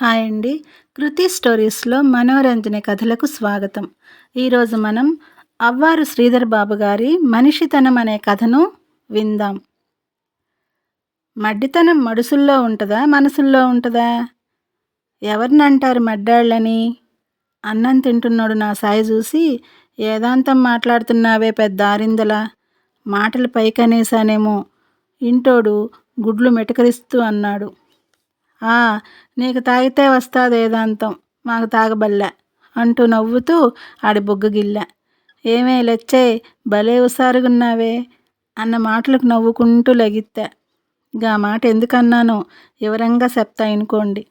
Hi అండి. కృతి స్టోరీస్లో మనోరంజన కథలకు స్వాగతం. ఈరోజు మనం అవ్వారు శ్రీధర్ బాబు గారి మనిషితనం అనే కథను విందాం. మడ్డితనం మడుసుల్లో ఉంటుందా మనసుల్లో ఉంటుందా? ఎవరినంటారు మడ్డాళ్ళని? అన్నం తింటున్నాడు నా సాయి చూసి ఏదాంతం మాట్లాడుతున్నావే పెద్ద ఆరిందల మాటలు పైకనేసానేమో ఇంటోడు గుడ్లు మెటకరిస్తూ అన్నాడు. నీకు తాగితే వస్తాది ఏదాంతం మాకు తాగబల్లె అంటూ నవ్వుతూ ఆడి బుగ్గగిల్ల ఏమే లచ్చే భలే ఉసారుగున్నావే అన్న మాటలకు నవ్వుకుంటూ లెగిత్తా. గా మాట ఎందుకన్నానో వివరంగా చెప్తా అనుకోండి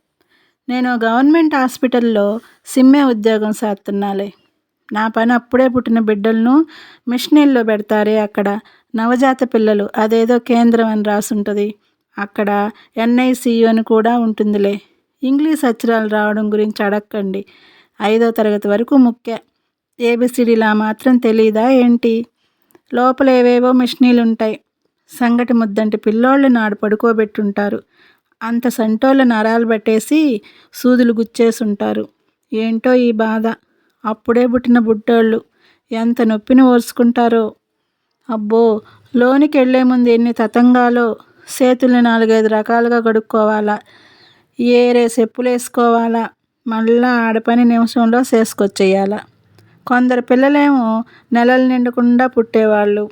నేను గవర్నమెంట్ హాస్పిటల్లో సిమ్మే ఉద్యోగం చేస్తున్నాలే నా పని అప్పుడే పుట్టిన బిడ్డలను మిషనీల్లో పెడతారే అక్కడ నవజాత పిల్లలు అదేదో కేంద్రం అని రాసుంటుంది. అక్కడ ఎన్ఐసియు అని కూడా ఉంటుందిలే. ఇంగ్లీష్ అక్షరాలు రావడం గురించి అడక్కండి. ఐదో తరగతి వరకు ముఖ్య. ఏబిసిడిలా మాత్రం తెలీదా ఏంటి? లోపల ఏవేవో మిషనీలు ఉంటాయి సంగటి ముద్దంటి పిల్లోళ్ళు నాడు పడుకోబెట్టుంటారు. అంత సంటోళ్ళ నరాలు పట్టేసి సూదులు గుచ్చేసుంటారు. ఏంటో ఈ బాధ? అప్పుడే పుట్టిన బుట్టోళ్ళు ఎంత నొప్పిని ఓర్చుకుంటారో. అబ్బో లోనికి వెళ్ళే ముందు ఎన్ని తతంగాలో చేతుల్ని నాలుగైదు రకాలుగా కడుక్కోవాలా ఏరే చెప్పులు వేసుకోవాలా మళ్ళా ఆడపని నిమిషంలో చేసుకొచ్చేయాలా కొందరు పిల్లలేమో నెలలు నిండకుండా పుట్టేవాళ్ళు.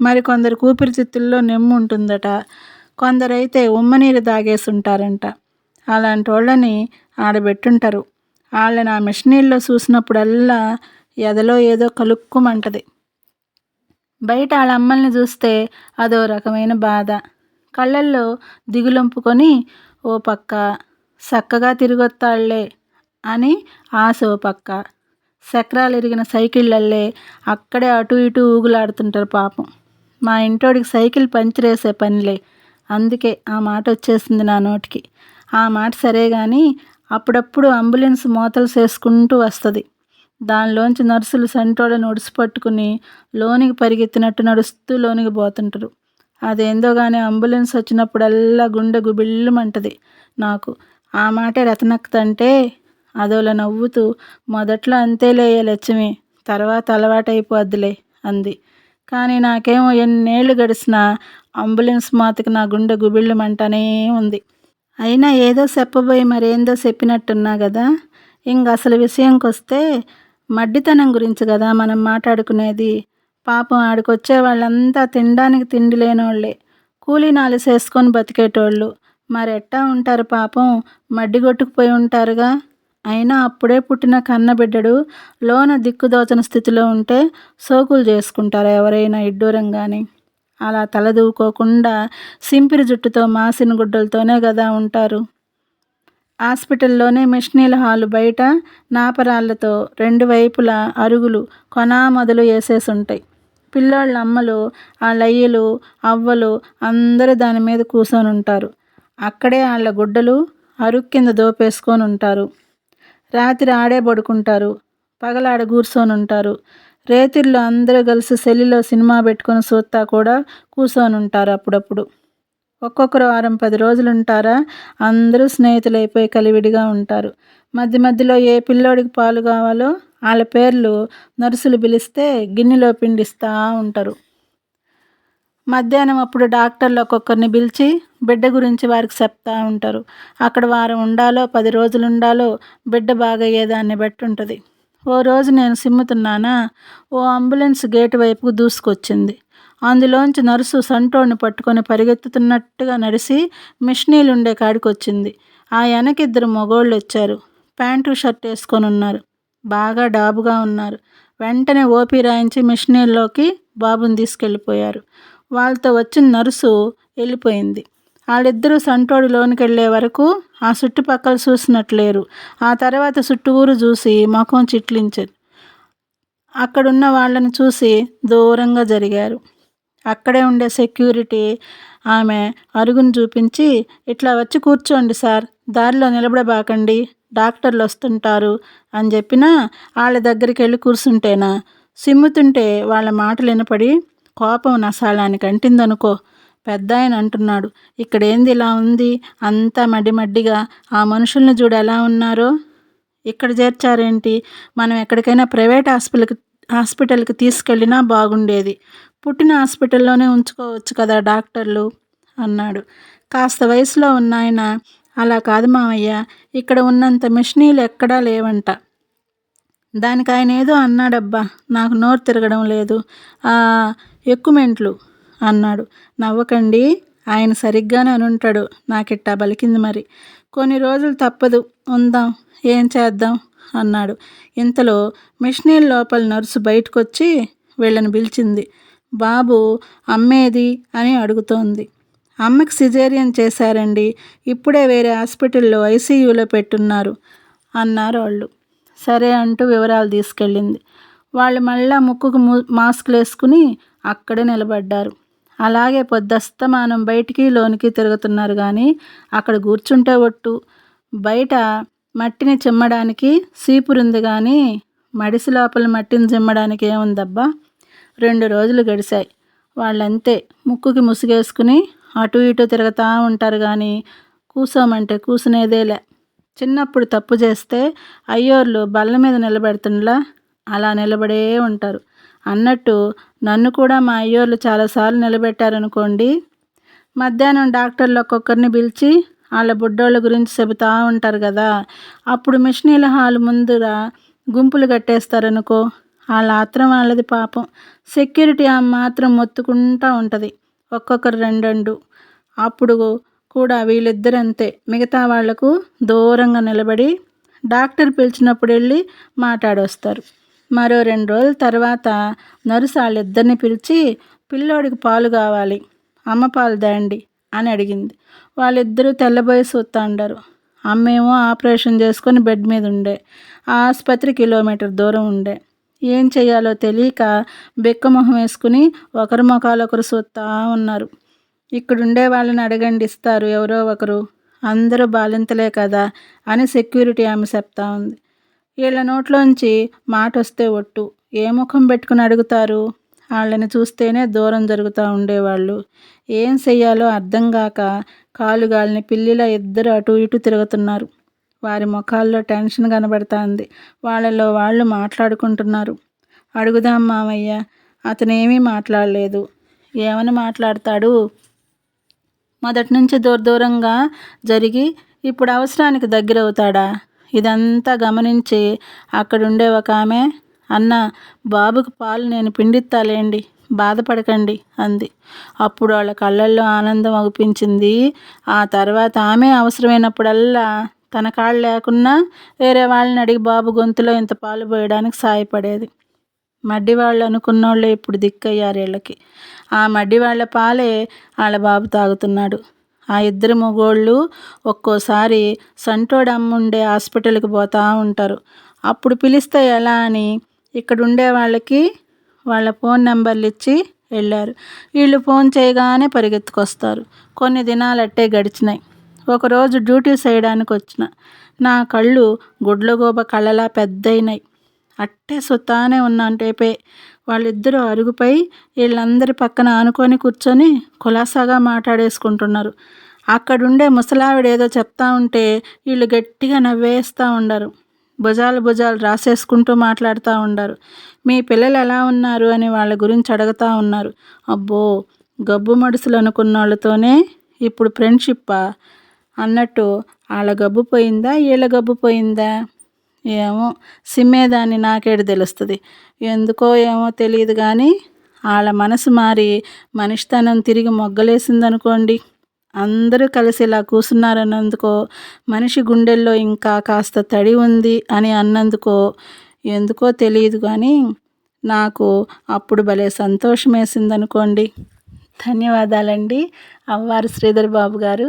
మరి కొందరు ఊపిరితిత్తుల్లో నెమ్ము ఉంటుందట. కొందరైతే ఉమ్మనీరు తాగేసి ఉంటారంట అలాంటి వాళ్ళని ఆడబెట్టుంటారు. వాళ్ళని ఆ మిషనీల్లో చూసినప్పుడల్లా ఎదలో ఏదో కలుక్కుమంటది. బయట వాళ్ళ అమ్మల్ని చూస్తే అదో రకమైన బాధ. కళ్ళల్లో దిగులొంపుకొని ఓ పక్క చక్కగా తిరిగొత్తాళ్ళే అని ఆశ ఓ పక్క. చక్రాలు ఇరిగిన సైకిళ్ళల్లే అక్కడే అటు ఇటు ఊగులాడుతుంటారు పాపం. మా ఇంటోడికి సైకిల్ పంచరేసే పనిలే. అందుకే ఆ మాట వచ్చేసింది నా నోటికి. ఆ మాట సరే కానీ అప్పుడప్పుడు అంబులెన్స్ మూతలు చేసుకుంటూ వస్తుంది. దానిలోంచి నర్సులు సంటోళ్ళని ఒడిసి పట్టుకుని లోనికి పరిగెత్తినట్టు నడుస్తూ లోనికి పోతుంటారు. అదేందో కానీ అంబులెన్స్ వచ్చినప్పుడల్లా గుండె గుబిళ్ళమంటది నాకు. ఆ మాటే రతనక్కుతంటే అదోలా నవ్వుతూ మొదట్లో అంతేలే లక్ష్మి తర్వాత అలవాటైపోద్దిలే అంది. కానీ నాకేమో ఎన్నేళ్ళు గడిచినా అంబులెన్స్ మాతకి నా గుండె గుబిళ్ళమంటనే ఉంది. అయినా ఏదో చెప్పబోయి మరేందో చెప్పినట్టున్నా కదా ఇంక అసలు విషయంకొస్తే మడ్డితనం గురించి కదా మనం మాట్లాడుకునేది. పాపం ఆడికొచ్చే వాళ్ళంతా తినడానికి తిండి లేనోళ్ళే. కూలీ నాలుసేసుకొని బతికేటోళ్ళు. మరెట్టా ఉంటారు పాపం? మడ్డి కొట్టుకుపోయి ఉంటారుగా? అయినా అప్పుడే పుట్టిన కన్నబిడ్డడు లోన దిక్కుదోచని స్థితిలో ఉంటే సోకులు చేసుకుంటారు ఎవరైనా ఇడ్డూరం కానీ అలా తలదూకోకుండా సింపిరి జుట్టుతో మాసిన గుడ్డలతోనే కదా ఉంటారు. హాస్పిటల్లోనే మిషనీల హాలు బయట నాపరాళ్ళతో రెండు వైపులా అరుగులు కొనా మొదలు వేసేసి ఉంటాయి పిల్లోళ్ళ అమ్మలు ఆ లయ్యలు అవ్వలు అందరూ దాని మీద కూర్చొని ఉంటారు. అక్కడే వాళ్ళ గుడ్డలు అరుగు కింద దోపేసుకొని ఉంటారు. రాత్రి ఆడే పడుకుంటారు. పగలాడ కూర్చొని ఉంటారు. రేతిల్లో అందరూ కలిసి సెల్లిలో సినిమా పెట్టుకొని చూస్తా కూడా కూర్చొని ఉంటారు అప్పుడప్పుడు. ఒక్కొక్కరు వారం పది రోజులు ఉంటారా? అందరూ స్నేహితులైపోయి కలివిడిగా ఉంటారు. మధ్య మధ్యలో ఏ పిల్లోడికి పాలు కావాలో వాళ్ళ పేర్లు నర్సులు పిలిస్తే గిన్నెలో పిండిస్తూ ఉంటారు. మధ్యాహ్నం అప్పుడు డాక్టర్లు ఒక్కొక్కరిని పిలిచి బిడ్డ గురించి వారికి చెప్తా ఉంటారు. అక్కడ వారం ఉండాలో పది రోజులు ఉండాలో బిడ్డ బాగయ్యేదాన్ని బట్టి ఉంటుంది. ఓ రోజు నేను సిమ్ముతున్నానా? ఓ అంబులెన్స్ గేటు వైపుకు దూసుకొచ్చింది. అందులోంచి నర్సు సంటోని పట్టుకొని పరిగెత్తుతున్నట్టుగా నడిసి మిషనీలు ఉండే కాడికి వచ్చింది ఆ వెనకిద్దరు మగోళ్ళు వచ్చారు ప్యాంటు షర్ట్ వేసుకొని ఉన్నారు బాగా డాబుగా ఉన్నారు. వెంటనే ఓపీ రాయించి మిషనరీలోకి బాబుని తీసుకెళ్ళిపోయారు. వాళ్ళతో వచ్చిన నర్సు వెళ్ళిపోయింది. వాళ్ళిద్దరూ సంటోడి లోనికి వెళ్ళే వరకు ఆ చుట్టుపక్కల చూసినట్లేరు. ఆ తర్వాత చుట్టూరు చూసి ముఖం చిట్లించారు. అక్కడున్న వాళ్ళని చూసి దూరంగా జరిగారు. అక్కడే ఉండే సెక్యూరిటీ ఆమె అరుగును చూపించి ఇట్లా వచ్చి కూర్చోండి సార్. దారిలో నిలబడబాకండి. డాక్టర్లు వస్తుంటారు అని చెప్పినా వాళ్ళ దగ్గరికి వెళ్ళి కూర్చుంటేనా? సిమ్ముతుంటే వాళ్ళ మాటలు వినపడి కోపం నసాలానికి అంటిందనుకో. పెద్ద ఆయన అంటున్నాడు ఇక్కడేంది ఇలా ఉంది? అంతా మడ్డి మడ్డిగా. ఆ మనుషుల్ని చూడు ఎలా ఉన్నారో. ఇక్కడ చేర్చారేంటి? మనం ఎక్కడికైనా ప్రైవేట్ హాస్పిటల్కి హాస్పిటల్కి తీసుకెళ్ళినా బాగుండేది. పుట్టిన హాస్పిటల్లోనే ఉంచుకోవచ్చు కదా డాక్టర్లు అన్నాడు. కాస్త వయసులో ఉన్న ఆయన అలా కాదు మామయ్య ఇక్కడ ఉన్నంత మిషనీలు ఎక్కడా లేవంట. దానికి ఆయన ఏదో అన్నాడబ్బా నాకు నోరు తిరగడం లేదు. ఎక్కుమెంట్లు అన్నాడు. నవ్వకండి ఆయన సరిగ్గానే అనుంటాడు. నాకిట్టా బలికింది మరి. కొన్ని రోజులు తప్పదు ఉందాం ఏం చేద్దాం అన్నాడు. ఇంతలో మిషనీల్ లోపల నర్సు బయటకొచ్చి వీళ్ళని పిలిచింది. బాబు అమ్మేది అని అడుగుతోంది. అమ్మకి సిజేరియన్ చేశారండి. ఇప్పుడే వేరే హాస్పిటల్లో ఐసీయూలో పెట్టున్నారు అన్నారు వాళ్ళు. సరే అంటూ వివరాలు తీసుకెళ్ళింది. వాళ్ళు మళ్ళా ముక్కుకు మాస్కులు వేసుకుని అక్కడే నిలబడ్డారు. అలాగే పొద్దస్తమానం బయటికి లోనికి తిరుగుతున్నారు కానీ అక్కడ కూర్చుంటే ఒట్టు. బయట మట్టిని చిమ్మడానికి సీపురుంది కానీ మడిసి లోపల మట్టిని చిమ్మడానికి ఏముందబ్బా? రెండు రోజులు గడిచాయి వాళ్ళంతే ముక్కుకి ముసుగేసుకుని అటు ఇటు తిరుగుతూ ఉంటారు కానీ కూసామంటే కూసునేదేలే. చిన్నప్పుడు తప్పు చేస్తే అయ్యోర్లు బల్ల మీద నిలబెడుతుండలా? అలా నిలబడే ఉంటారు. అన్నట్టు నన్ను కూడా మా అయ్యోర్లు చాలాసార్లు నిలబెట్టారనుకోండి మధ్యాహ్నం డాక్టర్లు ఒక్కొక్కరిని పిలిచి వాళ్ళ బుడ్డోళ్ళ గురించి చెబుతూ ఉంటారు కదా అప్పుడు మిషనీల హాల్ ముందర గుంపులు కట్టేస్తారనుకో వాళ్ళ ఆత్రం వాళ్ళది పాపం. సెక్యూరిటీ ఆ మాత్రం మొత్తుకుంటూ ఉంటుంది. ఒక్కొక్కరు రెండు అప్పుడు కూడా వీళ్ళిద్దరు అంతే మిగతా వాళ్ళకు దూరంగా నిలబడి డాక్టర్ పిలిచినప్పుడు వెళ్ళి మాట్లాడొస్తారు. మరో రెండు రోజుల తర్వాత నర్సు వాళ్ళిద్దరిని పిలిచి పిల్లోడికి పాలు కావాలి. అమ్మ పాలు దాండి అని అడిగింది. వాళ్ళిద్దరూ తెల్లబోయి సూతా ఉండారు. అమ్మేమో ఆపరేషన్ చేసుకొని బెడ్ మీద ఉండే. ఆ ఆసుపత్రి కిలోమీటర్ దూరం ఉండే. ఏం చేయాలో తెలియక బెక్కమొహం వేసుకుని ఒకరి ముఖాలొకరు చూస్తూ ఉన్నారు. ఇక్కడుండే వాళ్ళని అడగండి ఇస్తారు ఎవరో ఒకరు. అందరూ బాలింతలే కదా అని సెక్యూరిటీ ఆమె చెప్తా ఉంది. వీళ్ళ నోట్లోంచి మాట వస్తే ఒట్టు. ఏ ముఖం పెట్టుకుని అడుగుతారు? వాళ్ళని చూస్తేనే దూరం జరుగుతూ ఉండేవాళ్ళు. ఏం చెయ్యాలో అర్థం కాక కాలుగాలిని పిల్లిలా ఇద్దరు అటు ఇటు తిరుగుతున్నారు. వారి ముఖాల్లో టెన్షన్ కనబడతాంది. వాళ్ళలో వాళ్ళు మాట్లాడుకుంటున్నారు. అడుగుదాం మామయ్య అతనేమీ మాట్లాడలేదు. ఏమని మాట్లాడతాడు? మొదటి నుంచి దూర దూరంగా జరిగి ఇప్పుడు అవసరానికి దగ్గర అవుతాడా ఇదంతా గమనించి అక్కడుండే ఒక ఆమె అన్న బాబుకు పాలు నేను పిండిత్తాలేండి బాధపడకండి అంది. అప్పుడు వాళ్ళ కళ్ళల్లో ఆనందం అగుపించింది. ఆ తర్వాత ఆమె అవసరమైనప్పుడల్లా తన కాళ్ళు లేకున్నా వేరే వాళ్ళని అడిగి బాబు గొంతులో ఇంత పాలు పోయడానికి సాయపడేది. మడ్డి వాళ్ళు అనుకున్నోళ్ళే ఇప్పుడు దిక్కయ్యారు వీళ్ళకి. ఆ మడ్డి వాళ్ళ పాలే వాళ్ళ బాబు తాగుతున్నాడు. ఆ ఇద్దరు మొగోళ్ళు ఒక్కోసారి సంటోడు అమ్ముండే హాస్పిటల్కి పోతూ ఉంటారు. అప్పుడు పిలిస్తే ఎలా అని ఇక్కడ ఉండే వాళ్ళకి వాళ్ళ ఫోన్ నెంబర్లు ఇచ్చి వెళ్ళారు. వీళ్ళు ఫోన్ చేయగానే పరిగెత్తుకొస్తారు. కొన్ని దినాలు అట్టే గడిచినాయి. ఒకరోజు డ్యూటీ చేయడానికి వచ్చిన నా కళ్ళు గుడ్లగోబ కళ్ళలా పెద్దయినాయి. అట్టే సుత్తానే ఉన్నాంటేపే వాళ్ళిద్దరూ అరుగుపై వీళ్ళందరి పక్కన ఆనుకొని కూర్చొని కులాసాగా మాట్లాడేసుకుంటున్నారు. అక్కడుండే ముసలావిడ ఏదో చెప్తా ఉంటే వీళ్ళు గట్టిగా నవ్వేస్తూ ఉండరు. భుజాలు భుజాలు రాసేసుకుంటూ మాట్లాడుతూ ఉండరు. మీ పిల్లలు ఎలా ఉన్నారు? అని వాళ్ళ గురించి అడుగుతూ ఉన్నారు. అబ్బో గబ్బు మడుసులు అనుకున్న వాళ్ళతోనే ఇప్పుడు ఫ్రెండ్షిప్పా? అన్నట్టు వాళ్ళ గబ్బు పోయిందా? వీళ్ళ గబ్బు పోయిందా? ఏమో సిమ్మేదాన్ని నాకేడు తెలుస్తుంది. ఎందుకో ఏమో తెలియదు కానీ వాళ్ళ మనసు మారి మనిషితనం తిరిగి మొగ్గలేసిందనుకోండి. అందరూ కలిసి ఇలా కూర్చున్నారన్నందుకో మనిషి గుండెల్లో ఇంకా కాస్త తడి ఉంది అని అన్నందుకో ఎందుకో తెలియదు కానీ నాకు అప్పుడు భలే సంతోషం వేసిందనుకోండి ధన్యవాదాలండి. అవ్వారు శ్రీధర్ బాబు గారు.